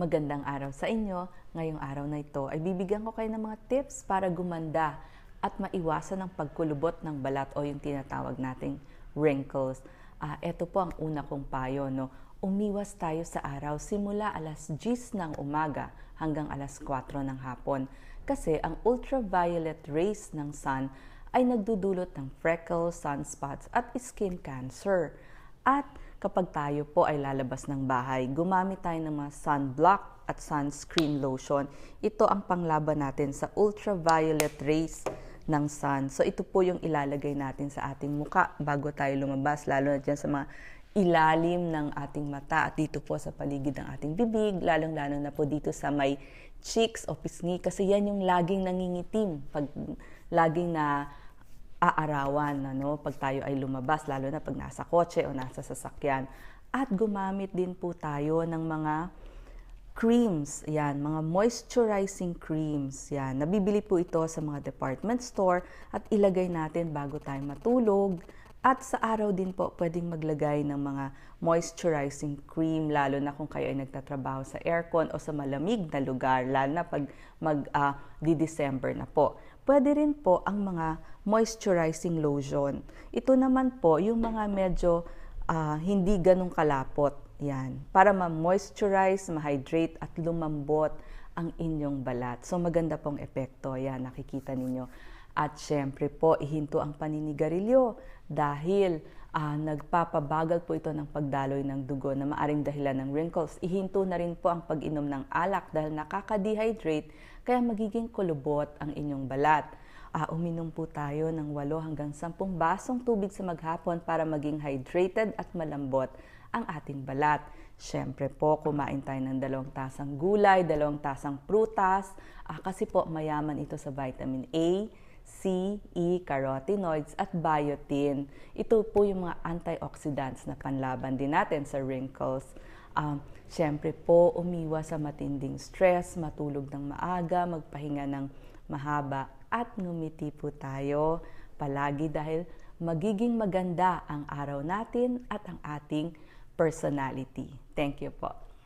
Magandang araw sa inyo. Ngayong araw na ito ay bibigyan ko kayo ng mga tips para gumanda at maiwasan ang pagkulubot ng balat o yung tinatawag nating wrinkles. Ah, ito po ang una kong payo. No? Umiwas tayo sa araw simula alas 10 ng umaga hanggang alas 4 ng hapon. Kasi ang ultraviolet rays ng sun ay nagdudulot ng freckles, sunspots at skin cancer. At kapag tayo po ay lalabas ng bahay, gumamit tayo ng mga sunblock at sunscreen lotion. Ito ang panglaban natin sa ultraviolet rays ng sun. So ito po yung ilalagay natin sa ating muka bago tayo lumabas, lalo na dyan sa mga ilalim ng ating mata at dito po sa paligid ng ating bibig, lalong-lalo na po dito sa may cheeks o pisngi kasi yan yung laging nangingitim pag laging na aarawan ano, pag tayo ay lumabas, lalo na pag nasa kotse o nasa sasakyan. At gumamit din po tayo ng mga creams, yan, mga moisturizing creams, yan. Nabibili po ito sa mga department store at ilagay natin bago tayo matulog. At sa araw din po, pwedeng maglagay ng mga moisturizing cream, lalo na kung kayo ay nagtatrabaho sa aircon o sa malamig na lugar, lalo na pag mag-di-December uh, na po. Pwede rin po ang mga moisturizing lotion. Ito naman po, yung mga medyo uh, hindi ganong kalapot. Yan. Para ma-moisturize, ma-hydrate at lumambot ang inyong balat. So maganda pong epekto. Yan, nakikita ninyo. At syempre po, ihinto ang paninigarilyo dahil uh, nagpapabagal po ito ng pagdaloy ng dugo na maaring dahilan ng wrinkles. Ihinto na rin po ang pag-inom ng alak dahil nakaka-dehydrate kaya magiging kulubot ang inyong balat. Uh, uminom po tayo ng 8 hanggang 10 basong tubig sa maghapon para maging hydrated at malambot ang ating balat. Siyempre po, kumain tayo ng dalawang tasang gulay, dalawang tasang prutas, uh, kasi po mayaman ito sa vitamin A, C, E, carotenoids at biotin. Ito po yung mga antioxidants na panlaban din natin sa wrinkles. Um, Siyempre po, umiwas sa matinding stress, matulog ng maaga, magpahinga ng mahaba at ngumiti po tayo palagi dahil magiging maganda ang araw natin at ang ating personality. Thank you po.